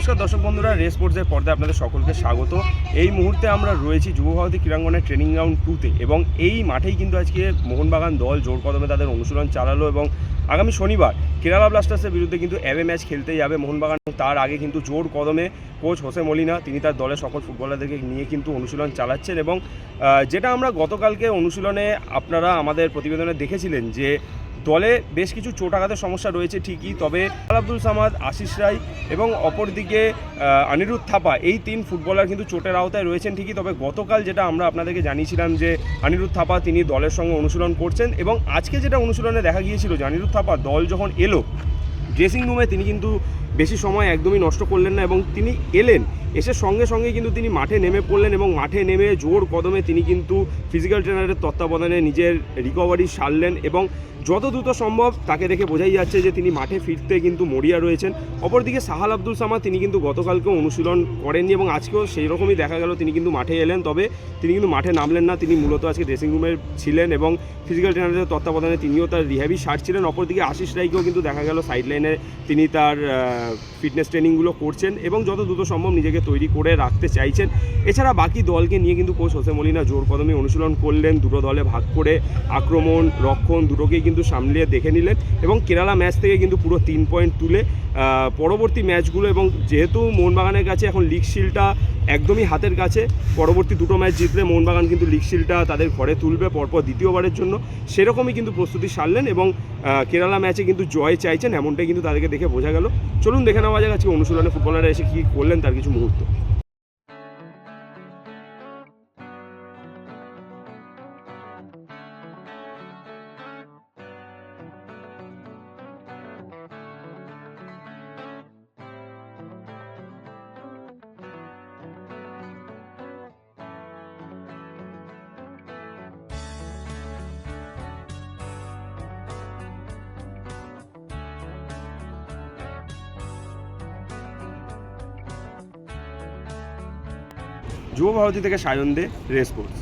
নমস্কার দর্শক বন্ধুরা, রেস স্পোর্টসের পর্দায় আপনাদের সকলকে স্বাগত। এই মুহূর্তে আমরা রয়েছি যুবভারতী ক্রীড়াঙ্গনের ট্রেনিং গ্রাউন্ড টুতে এবং এই মাঠেই কিন্তু আজকে মোহনবাগান দল জোর কদমে তাদের অনুশীলন চালালো এবং আগামী শনিবার কেরালা ব্লাস্টার্সের বিরুদ্ধে কিন্তু অ্যাবে ম্যাচ খেলতে যাবে মোহনবাগান তার আগে কিন্তু জোর কদমে কোচ হোসে মলিনা, তিনি তার দলের সকল ফুটবলারদেরকে নিয়ে কিন্তু অনুশীলন চালাচ্ছেন এবং যেটা আমরা গতকালকে অনুশীলনে আপনারা আমাদের প্রতিবেদনে দেখেছিলেন যে দলে বেশ কিছু চোটাঘাতের সমস্যা রয়েছে ঠিকই, তবে আব্দুল সামাদ, আশিস রায় এবং অপরদিকে আনিরুদ্ধ থাপা, এই তিন ফুটবলার কিন্তু চোটের আওতায় রয়েছেন ঠিকই, তবে গতকাল যেটা আমরা আপনাদেরকে জানিয়েছিলাম যে অনিরুদ্ধ থাপা তিনি দলের সঙ্গে অনুশীলন করছেন এবং আজকে যেটা অনুশীলনে দেখা গিয়েছিল যে অনিরুদ্ধ থাপা দল যখন এলো ড্রেসিং রুমে তিনি কিন্তু বেশি সময় একদমই নষ্ট করলেন না এবং তিনি এলেন। এসে সঙ্গে সঙ্গে কিন্তু তিনি মাঠে নেমে পড়লেন এবং মাঠে নেমে জোর কদমে তিনি কিন্তু ফিজিক্যাল ট্রেনারের তত্ত্বাবধানে নিজের রিকভারি সারলেন এবং যত দ্রুত সম্ভব তাকে দেখে বোঝাই যাচ্ছে যে তিনি মাঠে ফিরতে কিন্তু মরিয়া রয়েছেন। অপরদিকে সাহাল আব্দুল সামাদ তিনি কিন্তু গতকালকেও অনুশীলন করেননি এবং আজকেও সেই রকমই দেখা গেল তিনি কিন্তু মাঠে এলেন। তবে তিনি কিন্তু মাঠে নামলেন না, তিনি মূলত আজকে ড্রেসিং রুমে ছিলেন এবং ফিজিক্যাল ট্রেনারের তত্ত্বাবধানে তিনিও তার রিহ্যাবি সারছিলেন। অপরদিকে আশিস রায়কেও কিন্তু দেখা গেল সাইড লাইনে তিনি তার ফিটনেস ট্রেনিংগুলো করছেন এবং যত দ্রুত সম্ভব নিজেকে তৈরি করে রাখতে চাইছেন। এছাড়া বাকি দলকে নিয়ে কিন্তু কোচ হোসে মলিনা জোর কদমে অনুশীলন করলেন। দুটো দলে ভাগ করে আক্রমণ, রক্ষণ দুটোকেই কিন্তু সামলিয়ে দেখে নিলেন এবং কেরালা ম্যাচ থেকে কিন্তু পুরো তিন পয়েন্ট তুলে পরবর্তী ম্যাচগুলো এবং যেহেতু মোহনবাগানের কাছে এখন লিগ শিলটা একদমই হাতের কাছে, পরবর্তী দুটো ম্যাচ জিতলে মোহনবাগান কিন্তু লিগ শিলটা তাদের ঘরে তুলবে পরপর দ্বিতীয়বারের জন্য। সেরকমই কিন্তু প্রস্তুতি সারলেন এবং কেরালা ম্যাচে কিন্তু জয় চাইছেন, এমনটাই কিন্তু তাদেরকে দেখে বোঝা গেল। চলুন দেখে নেওয়া যাক আজকে অনুশীলনে ফুটবলাররা এসে কি করলেন তার কিছু মুহূর্ত। যুব ভারতী থেকে সায়ন দে রেস কোর্স